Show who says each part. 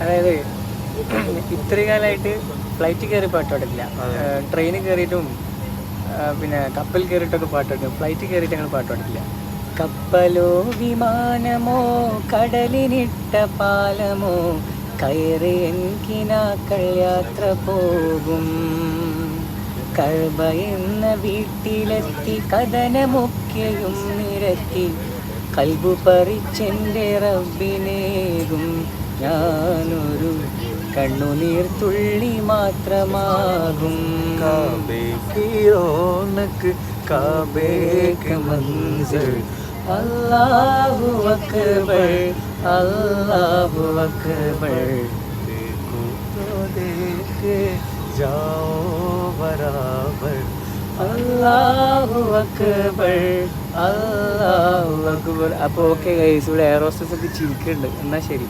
Speaker 1: അതായത് ഇത്രയും കാലമായിട്ട് ഫ്ലൈറ്റ് കയറി പാട്ടോട്ടില്ല ട്രെയിനിൽ കയറിയിട്ടും പിന്നെ കപ്പൽ കയറിയിട്ടൊക്കെ പാട്ടോട്ടും ഫ്ലൈറ്റ് കയറിയിട്ട് ഞങ്ങൾ പാട്ടോട്ടില്ല കപ്പലോ വിമാനമോ കടലിനിട്ട പാലമോ കയറി എനിക്കിനാക്കൾ യാത്ര പോകും. കഴബ എന്ന വീട്ടിലെത്തി കഥനമൊക്കെയും നിരത്തി. കൽബു പറിച്ചെന്റെ റബ്ബിനേകും. ഞാനൊരു കണ്ണുനീർ തുള്ളി മാത്രമാകും
Speaker 2: काबे की रौनक काबे के मंजर
Speaker 1: അല്ലാഹു അക്ബർ അല്ലാഹു അക്ബർ
Speaker 2: देखो तो देख जाओ बराबर
Speaker 1: അല്ലാഹു അക്ബർ അല്ലാഹു അക്ബർ അപ്പോൾ ഓക്കെ ഗൈസ് ഇവിടെ എയർ ഹോസ്റ്റസ് ഒക്കെ ചിരിക്കുന്നുണ്ട് എന്നാൽ ശരി